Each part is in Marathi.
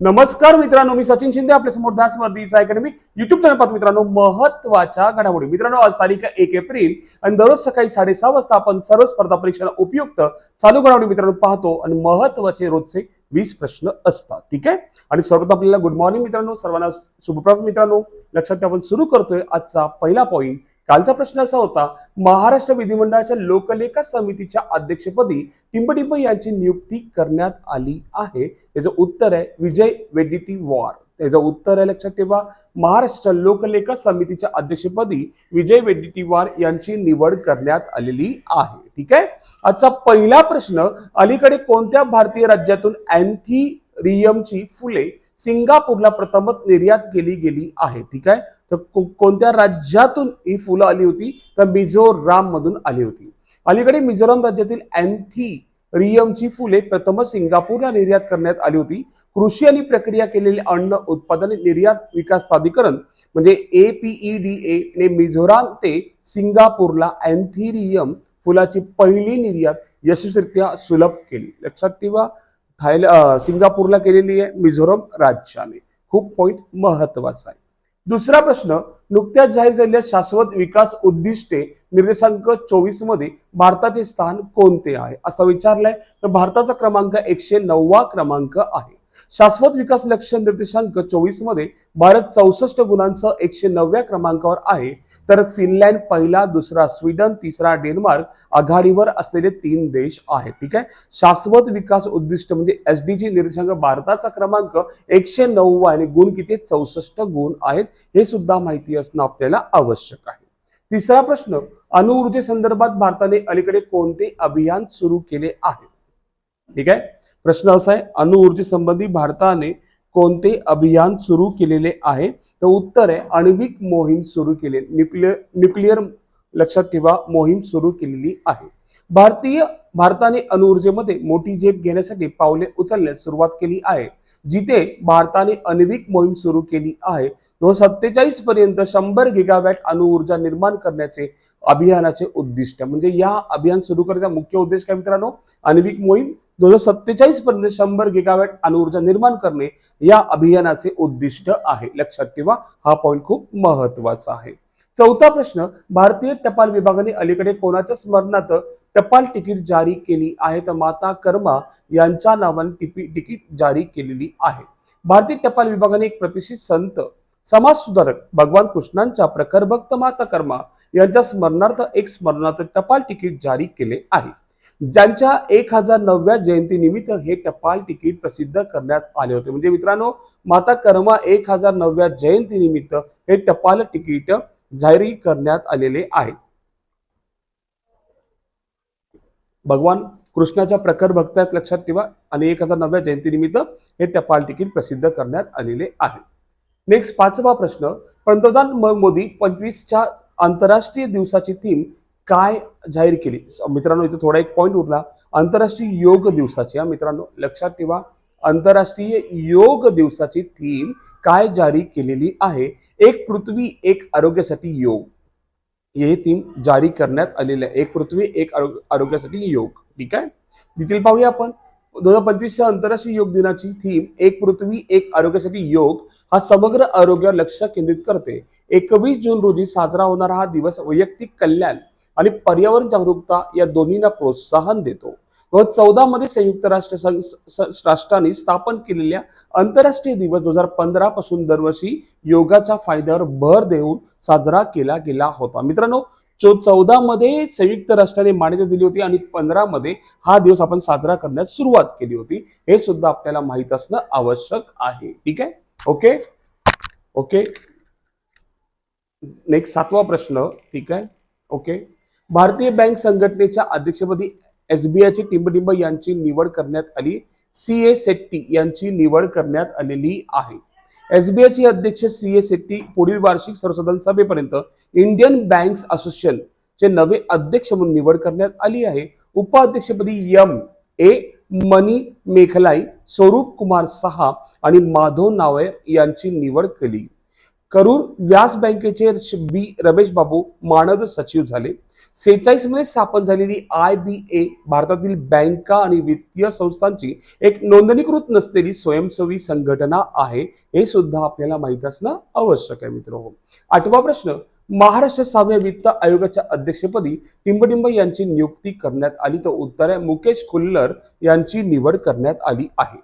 नमस्कार मित्रांनो मी सचिन शिंदे आपल्यासमोर दास अकॅडमी युट्यूब चॅनल पाहत मित्रांनो महत्त्वाच्या घडामोडी. मित्रांनो आज तारीख एक एप्रिल आणि दररोज सकाळी साडेसहा वाजता आपण सर्व स्पर्धा परीक्षेला उपयुक्त चालू घडामोडी मित्रांनो पाहतो आणि महत्त्वाचे रोजचे वीस प्रश्न असतात ठीक आहे? आणि सर्वप्रथम आपल्याला गुड मॉर्निंग मित्रांनो सर्वांना शुभप्रभात मित्रांनो. लक्षात आपण सुरू करतोय आजचा पहिला पॉईंट कालचा प्रश्न असा होता महाराष्ट्र विधिमंडळाच्या लोकलेखा समितीच्या अध्यक्षपदी टिंबटिंब यांची नियुक्ती करण्यात आली आहे. त्याचं उत्तर आहे विजय वेड्डीटीवार त्याचं उत्तर आहे लक्षात ठेवा महाराष्ट्र लोकलेखा समितीच्या अध्यक्षपदी विजय वेड्डीटीवार यांची निवड करण्यात आलेली आहे. ठीक आहे? आजचा पहिला प्रश्न अलीकडे कोणत्या भारतीय राज्यातून अँथी रियमची फुले सिंगापूरला प्रथमच निर्यात केली गेली आहे. ठीक आहे? तर कोणत्या राज्यातून ही फुलं आली होती? तर मिझोराम मधून आली होती. अलीकडे मिझोराम राज्यातील अँथी रियमची फुले प्रथमच सिंगापूरला निर्यात करण्यात आली होती. कृषी आणि प्रक्रिया केलेले अन्न उत्पादन निर्यात विकास प्राधिकरण म्हणजे एपीईडीए ने मिझोराम ते सिंगापूरला अँथीरियम फुलाची पहिली निर्यात यशस्वीरित्या सुलभ केली. लक्षात ठेवा. थायलंड सिंगापूरला केलेली आहे मिझोरम राज्याने खूप पॉईंट महत्त्वाचा आहे. दुसरा प्रश्न नुकत्याच जाहीर झालेल्या शाश्वत विकास उद्दिष्टे निर्देशांक चोवीसमध्ये भारताचे स्थान कोणते आहे? असं विचारलंय. तर भारताचा क्रमांक एकशे नववा क्रमांक आहे. शाश्वत विकास लक्ष्य निर्देशांक चोवीसमध्ये भारत चौसष्ट गुणांसह एकशे नवव्या क्रमांकावर आहे. तर फिनलँड पहिला दुसरा स्वीडन तिसरा डेन्मार्क आघाडीवर असलेले तीन देश आहेत. ठीक आहे? शाश्वत विकास उद्दिष्ट म्हणजे एस डी जी निर्देशांक भारताचा क्रमांक एकशे नऊ आणि गुण किती? चौसष्ट गुण आहेत. हे सुद्धा माहिती असणं आपल्याला आवश्यक आहे. तिसरा प्रश्न अणुऊर्जे संदर्भात भारताने अलीकडे कोणते अभियान सुरू केले आहे? ठीक आहे? प्रश्न असा आहे अणुऊर्जेसंबंधी भारताने कोणते अभियान सुरू केलेले आहे? तर उत्तर आहे आण्विक मोहीम सुरू केले न्यूक्लिअर न्यूक्लिअर लक्षात ठेवा मोहीम सुरू केलेली आहे. भारतीय भारताने अणुऊर्जेमध्ये मोठी झेप घेण्यासाठी पावले उचलण्यास सुरुवात केली आहे जिथे भारताने आण्विक मोहीम सुरू केली आहे. दोन सत्तेचाळीस पर्यंत शंभर गिगावॅट अणुऊर्जा निर्माण करण्याचे अभियानाचे उद्दिष्ट. म्हणजे या अभियान सुरू करण्याचा मुख्य उद्देश काय मित्रांनो? आण्विक मोहीम दोन हजार सत्तेचाळीस पर्यंत शंभर गिगावॅट अणुऊर्जा निर्माण करणे या अभियानाचे उद्दिष्ट आहे. लक्षात ठेवा हा पॉईंट खूप महत्त्वाचा आहे. चौथा प्रश्न भारतीय टपाल विभागाने अलीकडे कोणाच्या स्मरणार्थ टपाल तिकीट जारी केली आहे? तर माता कर्मा यांच्या नावाने तिकीट जारी केलेली आहे. भारतीय टपाल विभागाने एक प्रतिष्ठित संत समाज सुधारक भगवान कृष्णांच्या प्रखर भक्त माता कर्मा यांच्या स्मरणार्थ एक स्मरणार्थ टपाल तिकीट जारी केले आहे. ज्यांच्या एक हजार नवव्या जयंतीनिमित्त हे टपाल तिकीट प्रसिद्ध करण्यात आले होते. म्हणजे मित्रांनो माता कर्मा एक हजार नवव्या जयंतीनिमित्त हे टपाल तिकीट जाहीर करण्यात आलेले आहे. भगवान कृष्णाच्या प्रखर भक्त आहेत लक्षात ठेवा आणि एक हजार नवव्या जयंतीनिमित्त हे टपाल तिकीट प्रसिद्ध करण्यात आलेले आहे. नेक्स्ट पाचवा प्रश्न पंतप्रधान म- मोदी पंचवीसच्या आंतरराष्ट्रीय दिवसाची थीम काय जाहीर केली? मित्रांनो इथे थोडा एक पॉईंट उरला. आंतरराष्ट्रीय योग दिवसाची हा मित्रांनो लक्षात ठेवा. आंतरराष्ट्रीय योग दिवसाची थीम काय जारी केलेली आहे? एक पृथ्वी एक आरोग्यासाठी योग. हे थीम जारी करण्यात आलेली आहे. एक पृथ्वी एक आरोग्यासाठी योग. ठीक आहे? देखील पाहूया आपण. दोन हजार पंचवीसच्या आंतरराष्ट्रीय योग दिनाची थीम एक पृथ्वी एक आरोग्यासाठी योग हा समग्र आरोग्यावर लक्ष केंद्रित करते. एकवीस जून रोजी साजरा होणारा हा दिवस वैयक्तिक कल्याण आणि पर्यावरण जागरूकता या दोन्हींना प्रोत्साहन देतो. व चौदा मध्ये संयुक्त राष्ट्र संघ राष्ट्रांनी स्थापन केलेल्या आंतरराष्ट्रीय दिवस दोन हजार पंधरा पासून दरवर्षी योगाच्या फायद्यावर भर देऊन साजरा केला गेला होता. मित्रांनो चौदा मध्ये संयुक्त राष्ट्राने मान्यता दिली होती आणि पंधरा मध्ये हा दिवस आपण साजरा करण्यास सुरुवात केली होती. हे सुद्धा आपल्याला माहीत असणं आवश्यक आहे. ठीक आहे? ओके? ओके? नेक्स्ट सातवा प्रश्न. ठीक आहे? ओके? भारतीय बँक संघटनेच्या अध्यक्षपदी एसबीआयची टिंबटिंब यांची निवड करण्यात आली. सी ए सेट्टी यांची निवड करण्यात आलेली आहे. एसबीआयचे अध्यक्ष सी ए सेट्टी पुढील वार्षिक सर्वसाधारण सभेपर्यंत इंडियन बँक्स असोसिएशन चे नवे अध्यक्ष म्हणून निवड करण्यात आली आहे. उपाध्यक्षपदी एम ए मनी मेखलाई स्वरूप कुमार सहा आणि माधव नावे यांची निवड केली. करूर व्यास बँकेचे बी रमेश बाबू मानद सचिव झाले. सेहेचाळीसमध्ये स्थापन झालेली आय बी ए भारतातील बँका आणि वित्तीय संस्थांची एक नोंदणीकृत नसलेली स्वयंसेवी संघटना आहे. हे सुद्धा आपल्याला माहीत असणं आवश्यक आहे मित्र आठवा प्रश्न महाराष्ट्र सहाव्या वित्त आयोगाच्या अध्यक्षपदी टिंबटिंब यांची नियुक्ती करण्यात आली. तर उत्तर आहे मुकेश खुल्लर यांची निवड करण्यात आली आहे.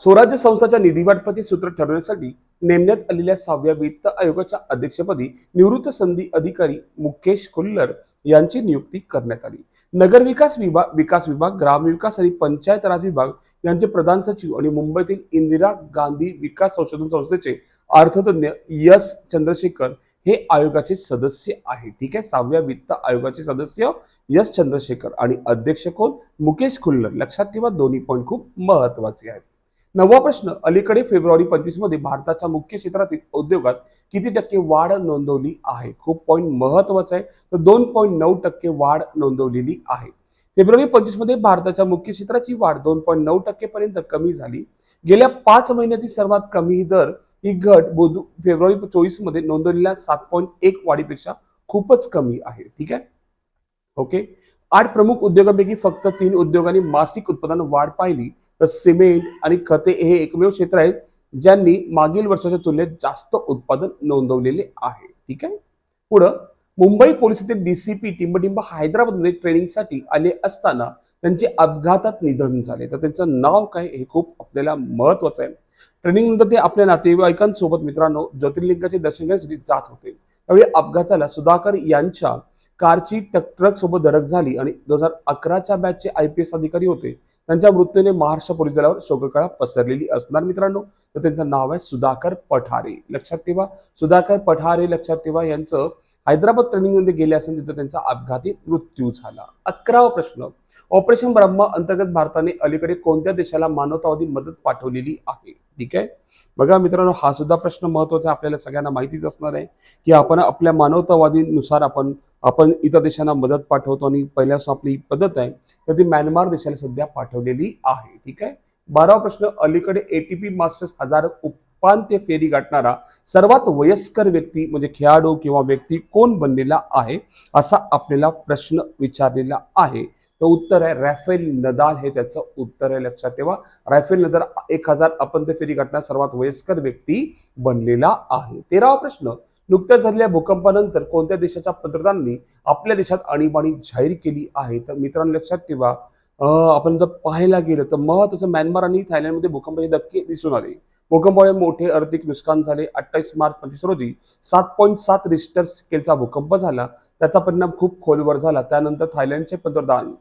स्वराज्य संस्थाच्या निधी वाटपाचे सूत्र ठरवण्यासाठी नेमण्यात आलेल्या सहाव्या वित्त आयोगाच्या अध्यक्षपदी निवृत्त संधी अधिकारी मुकेश खुल्लर यांची नियुक्ती करण्यात आली. नगर विकास विभाग विकास विभाग ग्रामविकास आणि पंचायत राज विभाग यांचे प्रधान सचिव आणि मुंबईतील इंदिरा गांधी विकास संशोधन संस्थेचे अर्थतज्ञ यस चंद्रशेखर हे आयोगाचे सदस्य आहे ठीक आहे? सहाव्या वित्त आयोगाचे सदस्य यस चंद्रशेखर आणि अध्यक्ष कोण? मुकेश खुल्लर. लक्षात ठेवा दोन्ही पॉईंट खूप महत्त्वाचे आहेत. नवा प्रश्न अलीकडे फेब्रुवारी पंचवीसमध्ये भारताच्या मुख्य क्षेत्रातील उद्योगात किती टक्के वाढ नोंदवली आहे? खूप पॉईंट महत्त्वाचा आहे. तर दोन पॉईंट नऊ टक्के वाढ नोंदवलेली आहे. फेब्रुवारी पंचवीसमध्ये भारताच्या मुख्य क्षेत्राची वाढ दोन पॉईंट नऊ टक्के पर्यंत कमी झाली. गेल्या पाच महिन्यातील सर्वात कमी दर ही घट बुध फेब्रुवारी चोवीसमध्ये नोंदवलेल्या सात पॉईंट एक वाढीपेक्षा खूपच कमी आहे. ठीक आहे? ओके? आठ प्रमुख उद्योगांपैकी फक्त तीन उद्योगांनी मासिक उत्पादन वाढ पाहिली. तर सिमेंट आणि खते हे एकमेव क्षेत्र आहेत ज्यांनी मागील वर्षाच्या तुलनेत जास्त उत्पादन नोंदवलेले आहे. ठीक आहे? पुढं मुंबई पोलिसातील डीसीपी टिंबटिंब हैदराबादमध्ये ट्रेनिंगसाठी आले असताना त्यांचे अपघातात निधन झाले. तर त्यांचं नाव काय हे खूप आपल्याला महत्वाचं आहे. ट्रेनिंग नंतर ते आपल्या नातेवाईकांसोबत मित्रांनो ज्योतिर्लिंगाचे दर्शन घेण्यासाठी जात होते. त्यावेळी अपघात झाला सुधाकर यांच्या कारची ट्रक सोबत धडक झाली आणि दोन हजार अकराच्या बॅचचे आय पी एस अधिकारी होते. त्यांच्या मृत्यूने महाराष्ट्र पोलीस दलावर शोककळा पसरलेली असणार मित्रांनो. तर त्यांचं नाव आहे सुधाकर पठारे. लक्षात ठेवा सुधाकर पठारे लक्षात ठेवा यांचं हैदराबाद ट्रेनिंगमध्ये गेले असेल तिथं त्यांचा अपघाती मृत्यू झाला. अकरावा प्रश्न ऑपरेशन ब्रह्मा अंतर्गत भारताने अलीकडे कोणत्या देशाला मानवतावादी मदत पाठवलेली आहे? ठीक आहे? बघा मित्रांनो हा सुद्धा प्रश्न महत्त्वाचा आपल्याला सगळ्यांना माहितीच असणार आहे की आपण आपल्या मानवतावादीनुसार आपण आपण इतर देशांना मदत पाठवतो आणि पहिल्यापासून आपली पद्धत आहे तर ती म्यानमार देशाला सध्या पाठवलेली आहे. ठीक आहे? बारावा प्रश्न अलीकडे एटीपी मास्टर्स हजार उपांत्य फेरी गाठणारा सर्वात वयस्कर व्यक्ती म्हणजे खेळाडू किंवा व्यक्ती कोण बनलेला आहे असा आपल्याला प्रश्न विचारलेला आहे. तर उत्तर आहे रॅफेल नदाल हे त्याचं उत्तर आहे लक्षात ठेवा. रायफेल नदाल एक हजार अपंत फेरी गाठणारा सर्वात वयस्कर व्यक्ती बनलेला आहे. तेरावा प्रश्न नुकत्याच झालेल्या भूकंपानंतर कोणत्या देशाच्या पंतप्रधानांनी आपल्या देशात आणीबाणी जाहीर केली आहे? तर मित्रांनो लक्षात ठेवा. आपण जर पाहायला गेलं तर महत्वाचं म्यानमार आणि थायलंडमध्ये भूकंपाचे धक्के दिसून आले. भूकंपामुळे मोठे आर्थिक नुकसान झाले. अठ्ठावीस मार्च पंचवीस रोजी सात पॉईंट सात रिस्टर स्केलचा भूकंप झाला. त्याचा परिणाम खूप खोलवर झाला. त्यानंतर थायलंडचे पंतप्रधान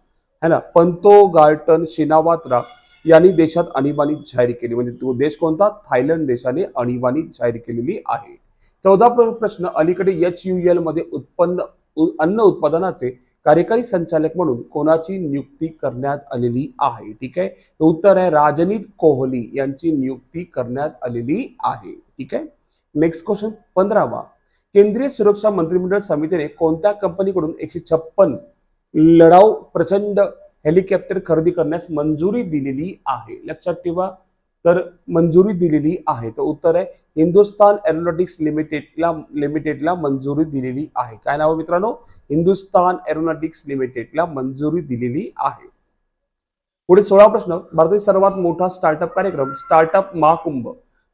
है ना? पंतो गार्टन शिनावात्रा यांनी देशात आणीबाणी जाहीर केली. म्हणजे तो देश कोणता? थायलंड देशाने आणीबाणी जाहीर केलेली आहे. चौदा प्रश्न. अलीकडे एच यू एलमध्ये उत्पन्न अन्न उत्पादनाचे कार्यकारी संचालक म्हणून कोणाची नियुक्ती करण्यात आलेली आहे? ठीक आहे? तर उत्तर आहे राजनीत कोहली यांची नियुक्ती करण्यात आलेली आहे. ठीक आहे? नेक्स्ट क्वेश्चन पंधरावा. केंद्रीय सुरक्षा मंत्रिमंडळ समितीने कोणत्या कंपनीकडून एकशे छप्पन लढाऊ प्रचंड हेलिकॉप्टर खरेदी करण्यास मंजुरी दिलेली आहे. लक्षात ठेवा. तर मंजुरी दिलेली आहे. तर उत्तर आहे हिंदुस्तान एरोनॉटिक्स लिमिटेडला लिमिटेडला मंजुरी दिलेली आहे. काय नाव मित्रांनो? हिंदुस्तान एरोनॉटिक्स लिमिटेडला मंजुरी दिलेली आहे. पुढे सोळा प्रश्न. भारतातील सर्वात मोठा स्टार्टअप कार्यक्रम स्टार्टअप महाकुंभ.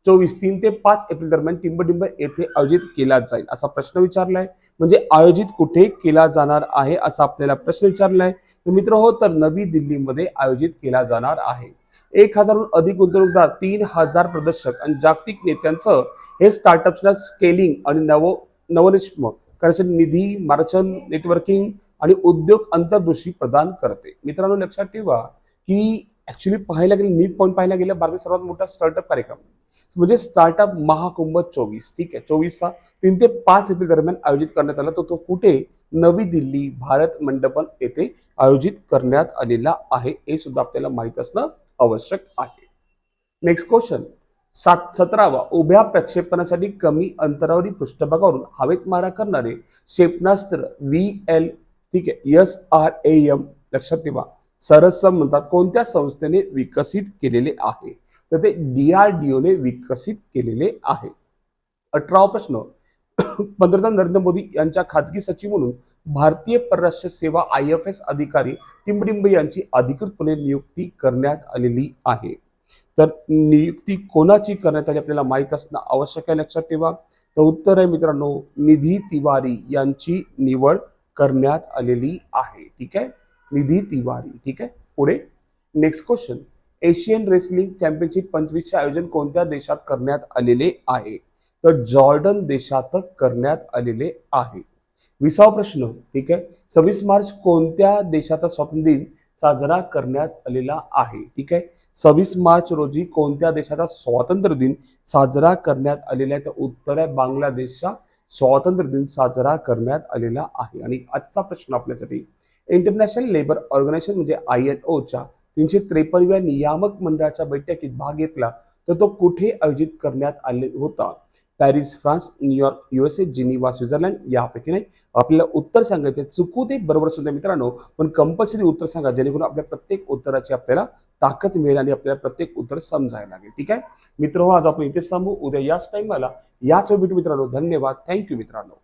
चोवीस तीन ते पाच एप्रिल दरम्यान टिंबटिंब येथे आयोजित केला जाईल असा प्रश्न विचारलाय. म्हणजे आयोजित कुठे केला जाणार आहे असा आपल्याला प्रश्न विचारलाय. मित्र हो तर नवी दिल्लीमध्ये आयोजित केला जाणार आहे. एक हजारहून अधिक गुंतवणूकदार तीन हजार प्रदर्शक आणि जागतिक नेत्यांसह हे स्टार्टअप्सला स्केलिंग आणि नव नवनिष्म करण्यासाठी निधी मार्चन नेटवर्किंग आणि उद्योग अंतर्दृष्टी प्रदान करते. मित्रांनो लक्षात ठेवा की ऍक्च्युली पाहायला गेलं नीट पॉईंट पाहायला गेलं भारतातील सर्वात मोठा स्टार्टअप कार्यक्रम. म्हणजे स्टार्टअप महाकुंभ चोवीस ठीक आहे? चोवीसचा तीन ते पाच एप्रिल दरम्यान आयोजित करण्यात आला. तो तो कुठे? नवी दिल्ली भारत मंडपन येथे आयोजित करण्यात आलेला आहे. हे सुद्धा आपल्याला माहीत असणं आवश्यक आहे. नेक्स्ट क्वेश्चन सात सतरावा. उभ्या प्रक्षेपणासाठी कमी अंतरावरील पृष्ठभागावरून हवेत मारा करणारे क्षेपणास्त्र व्ही एल ठीक आहे? एस आर ए एम लक्षात ठेवा. सरसम म्हणतात कोणत्या संस्थेने विकसित केलेले आहे? तर ते डीआरडीओने विकसित केलेले आहे. अठरावा प्रश्न. पंतप्रधान नरेंद्र मोदी यांच्या खाजगी सचिव म्हणून भारतीय परराष्ट्र सेवा आय एफ एस अधिकारी टिंबडिंब यांची अधिकृतपणे नियुक्ती करण्यात आलेली आहे. तर नियुक्ती कोणाची करण्यात आली आपल्याला माहीत असणं आवश्यक आहे. लक्षात ठेवा. तर उत्तर आहे मित्रांनो निधी तिवारी यांची निवड करण्यात आलेली आहे. ठीक आहे? निधी तिवारी. ठीक आहे? पुढे. Next question Asian wrestling championship पंचवीसचे आयोजन कोणत्या देशात करण्यात आलेले आहे? तर जॉर्डन देशात करण्यात आलेले आहे. विसावा प्रश्न ठीक आहे? सव्वीस मार्च कोणत्या देशाचा स्वातंत्र्य दिन साजरा करण्यात आलेला आहे? ठीक आहे? सव्वीस मार्च रोजी कोणत्या देशाचा स्वातंत्र्य दिन साजरा करण्यात आलेला आहे? तर उत्तर आहे बांगलादेशचा स्वातंत्र्य दिन साजरा करण्यात आलेला आहे. आणि आजचा प्रश्न आपल्यासाठी इंटरनॅशनल लेबर ऑर्गनायझेशन म्हणजे आय एन ओच्या तीनशे त्रेपन्नव्या नियामक मंडळाच्या बैठकीत भाग घेतला तर तो कुठे आयोजित करण्यात आले होता? Paris France New York USA Geneva Switzerland यापैकी नाही. आपल्याला उत्तर सांगायचे चुकू ते बरोबर सुद्धा मित्रांनो पण कंपल्सरी उत्तर सांगा जेणेकरून आपल्या प्रत्येक उत्तराची आपल्याला ताकद मिळेल आणि आपल्याला प्रत्येक उत्तर समजायला लागेल. ठीक आहे? मित्र आज आपण इथेच थांबू. उद्या याच टाइमला याच वेळ भेटू मित्रांनो. धन्यवाद. थँक्यू मित्रांनो.